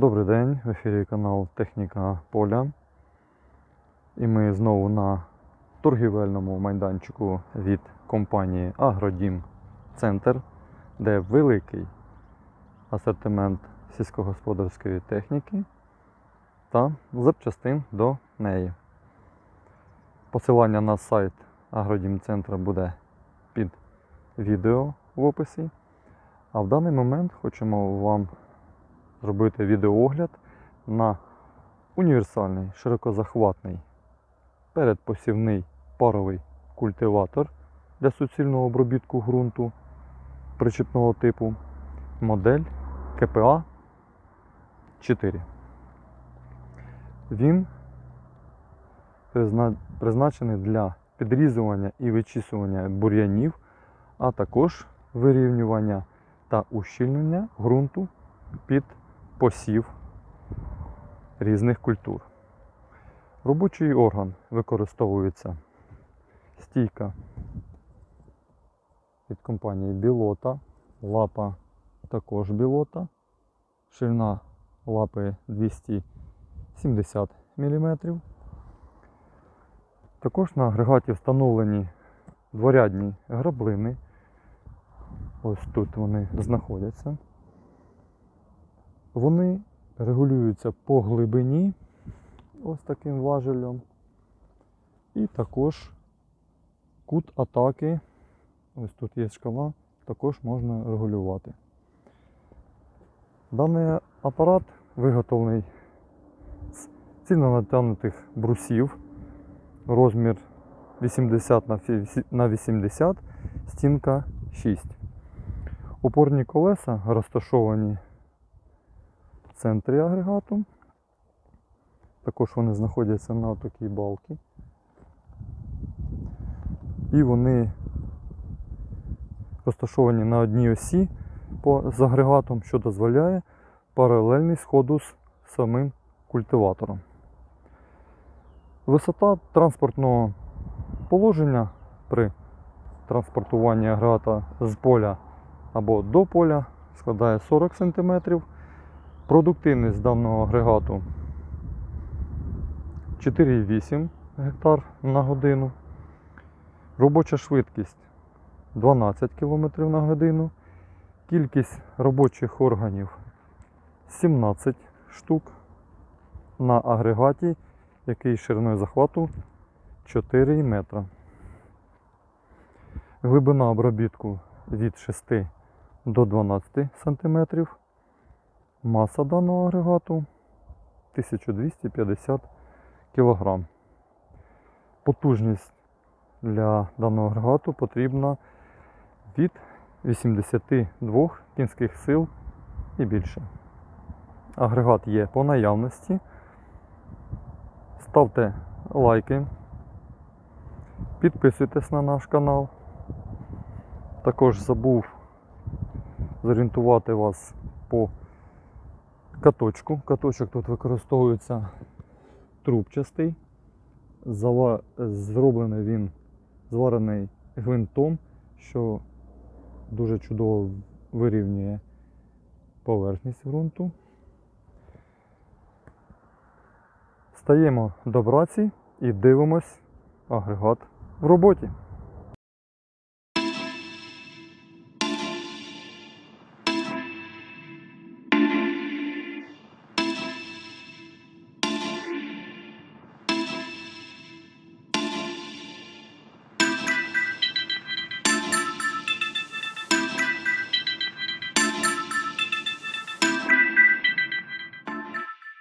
Добрий день, в ефірі канал Техніка Поля. І ми знову на торгівельному майданчику від компанії Агродім Центр, де великий асортимент сільськогосподарської техніки та запчастин до неї. Посилання на сайт Агродім Центра буде під відео в описі. А в даний момент хочемо вам зробити відеоогляд на універсальний широкозахватний передпосівний паровий культиватор для суцільного обробітку ґрунту причепного типу модель КПА 4. Він призначений для підрізування і вичісування бур'янів, а також вирівнювання та ущільнення ґрунту під посів різних культур. Робочий орган використовується стійка від компанії Білота, лапа також Білота, ширина лапи 270 мм. Також на агрегаті встановлені дворядні граблини. Ось тут вони знаходяться. Вони регулюються по глибині ось таким важелем. І також кут атаки, ось тут є шкала, також можна регулювати. Даний апарат виготовлений з цільно натягнутих брусів, розмір 80 на 80, стінка 6. Опорні колеса розташовані центрі агрегату. Також вони знаходяться на такій балці. І вони розташовані на одній осі з агрегатом, що дозволяє паралельний сходу з самим культиватором. Висота транспортного положення при транспортуванні агрегата з поля або до поля складає 40 см. Продуктивність даного агрегату 4,8 гектар на годину. Робоча швидкість 12 км на годину. Кількість робочих органів 17 штук на агрегаті, який шириною захвату 4 метра. Глибина обробітку від 6 до 12 см. Маса даного агрегату 1250 кг. Потужність для даного агрегату потрібна від 82 кінських сил і більше. Агрегат є по наявності. Ставте лайки, підписуйтесь на наш канал. Також забув зорієнтувати вас по каточку. Каточок тут використовується трубчастий. Зроблений він зварений гвинтом, що дуже чудово вирівнює поверхність ґрунту. Стаємо до праці і дивимось агрегат в роботі.